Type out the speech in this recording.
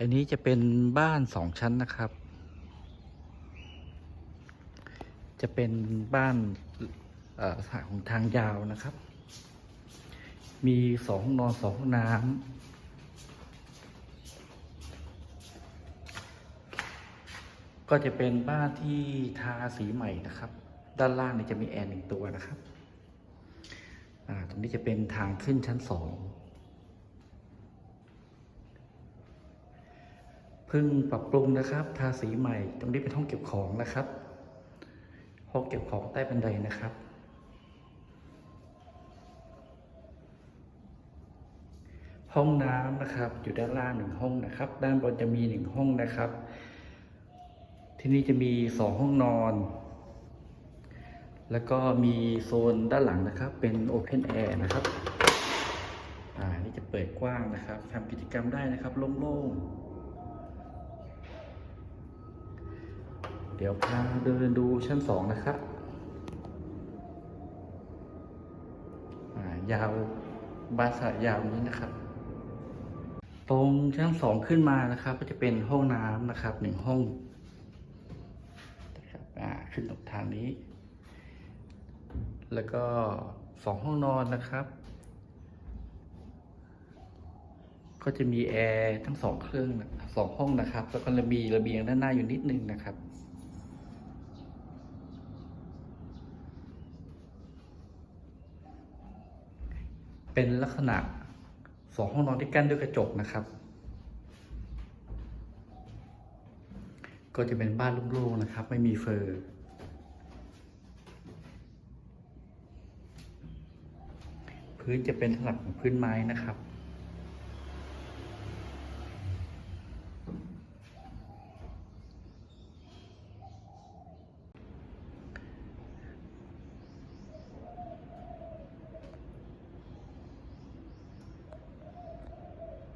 อันนี้จะเป็นบ้านสองชั้นนะครับ จะเป็นบ้านเอ่อของทางยาวนะครับ มีสองห้องนอนสองห้องน้ำก็จะเป็นบ้านที่ทาสีใหม่นะครับ ด้านล่างนี่จะมีแอร์หนึ่งตัวนะครับอ่าตรงนี้จะเป็นทางขึ้นชั้นสอง เพิ่งปรับปรุงนะครับ ทาสีใหม่ ตรงนี้เป็นห้องเก็บของนะครับ ห้องเก็บของใต้บันไดนะครับ ห้องน้ำนะครับ อยู่ด้านล่างหนึ่งห้องนะครับ ด้านบนจะมีหนึ่งห้องนะครับ ที่นี่จะมีสองห้องนอน แล้วก็มีโซนด้านหลังนะครับ เป็นโอเพนแอร์นะครับ อ่า นี่จะเปิดกว้างนะครับทำกิจกรรมได้นะครับโล่งๆ เดี๋ยวพาเดินดูชั้นสองนะครับยาวบาสายาวนี้นะครับ ตรงชั้นสองขึ้นมานะครับ ก็จะเป็นห้องน้ำนะครับหนึ่งห้องนะครับขึ้นตรงทางนี้ แล้วก็สองห้องนอนนะครับ ก็จะมีแอร์ทั้งสองเครื่องสองห้องนะครับ แล้วก็มีระเบียงด้านหน้าอยู่นิดนึงนะครับ เป็นลักษณะสองห้องนอนที่กั้นด้วยกระจกนะครับ ก็จะเป็นบ้านโล่งๆนะครับ ไม่มีเฟอร์พื้นจะเป็นสลักของพื้นไม้นะครับ